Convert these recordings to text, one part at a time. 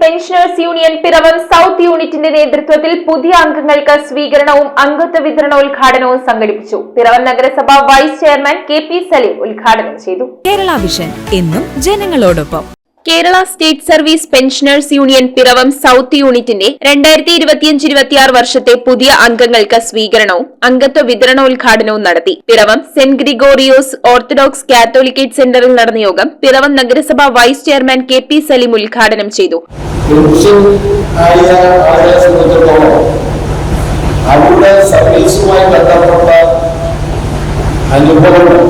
Pensioners union Piravom south യൂണിറ്റിന്റെ നേതൃത്വത്തിൽ പുതിയ അംഗങ്ങൾക്ക് സ്വീകരണവും അംഗത്വ വിതരണോദ്ഘാടനവും സംഘടിപ്പിച്ചു. പിറവം നഗരസഭ vice chairman K P Saleem ഉദ്ഘാടനം ചെയ്തു. കേരള വിഷൻ എന്നും ജനങ്ങളോടൊപ്പം. Kerala state service pensioners union Piravom south യൂണിറ്റിന്റെ രണ്ടായിരത്തി ഇരുപത്തിയഞ്ച് ഇരുപത്തിയാറ് വർഷത്തെ പുതിയ അംഗങ്ങൾക്ക് സ്വീകരണവും അംഗത്വ വിതരണോദ്ഘാടനവും നടത്തി. Piravom saint Gregorios orthodox catholicate സെന്ററിൽ നടന്ന യോഗം പിറവം നഗരസഭ vice chairman K P Saleem ഉദ്ഘാടനം ചെയ്തു. അനുഭവങ്ങളും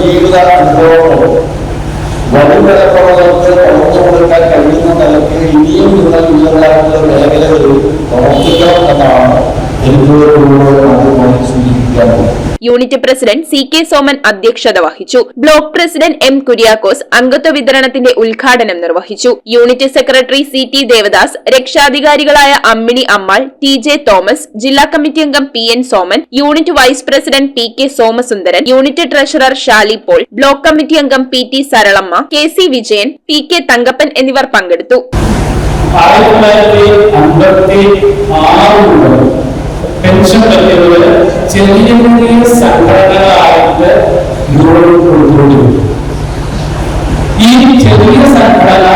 ജീവിത അനുഭവങ്ങളും വരും തലമുറകൾക്ക് പകർന്നു കൊടുക്കാൻ കഴിയുന്ന നിലയ്ക്ക് ഇനിയും നിങ്ങൾ ഉയർന്നായിട്ടുള്ള മേഖലകളിൽ പ്രവർത്തിക്കണം എന്നാണ് എനിക്ക് നിങ്ങളോട് ആദ്യമായി സൂചിപ്പിക്കാനുള്ളത് unit president C K Soman അധ്യക്ഷത വഹിച്ചു. ബ്ലോക്ക് പ്രസിഡന്റ് എം കുര്യാക്കോസ് അംഗത്വ വിതരണത്തിന്റെ ഉദ്ഘാടനം നിർവഹിച്ചു. Unit secretary C T Devadas രക്ഷാധികാരികളായ Ammini Ammal T J Thomas ജില്ലാ കമ്മിറ്റി അംഗം P N Soman unit vice president P K Somasundaran unit treasurer Shali Paul block committee അംഗം P T Saralamma K C Vijayan P K Thankappan എന്നിവർ പങ്കെടുത്തു. ആയിരത്തി തൊള്ളായിരത്തി അമ്പത്തി ആറ് മുതൽ പെൻഷൻ പറ്റിയവര് ചെറിയ ചെറിയ സംഘടനകളായിട്ട് രൂപം കൊടുത്തുകൊണ്ടിരുന്നു ഈ ചെറിയ സംഘടന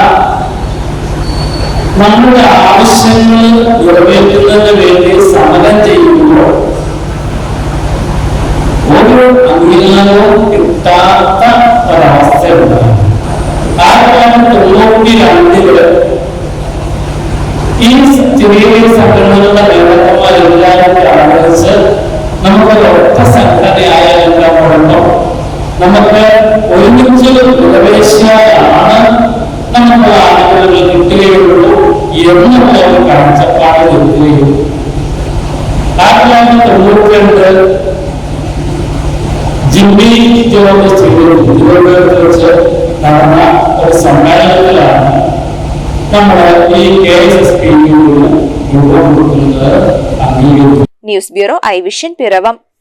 നമ്മുടെ ആവശ്യങ്ങൾ നിറവേറ്റുന്നതിന് വേണ്ടി സമരം ചെയ്യുമ്പോൾ ഒരു അംഗീകാരവും കിട്ടാത്ത ഒരവസ്ഥയുണ്ടായി ആയിരത്തി തൊണ്ണൂറ്റി രണ്ടിൽ ഈ ചെറിയ സംഘടനകളുടെ നേതാക്കന്മാരെല്ലാവരും ഒരുമിച്ച് പ്രവേശിച്ചാലാണ് നമുക്ക് ആളുകൾ കിട്ടുകയുള്ളൂ എന്നുള്ള ഒരു കാഴ്ചപ്പാട് നിൽക്കുകയുള്ളൂ ആയിരത്തി തൊള്ളായിരത്തി തൊണ്ണൂറ്റി രണ്ട് ജിമ്മി ജോർജ് ചെയ്തു തിരുവനന്തപുരത്ത് വെച്ച് നടന്ന ഒരു സമ്മേളനത്തിലാണ് നമ്മുടെ ഈ കെ എസ് എസ് പി രൂപം കൊടുക്കുന്നത് അംഗീകരിച്ചു news bureau I vision Piravom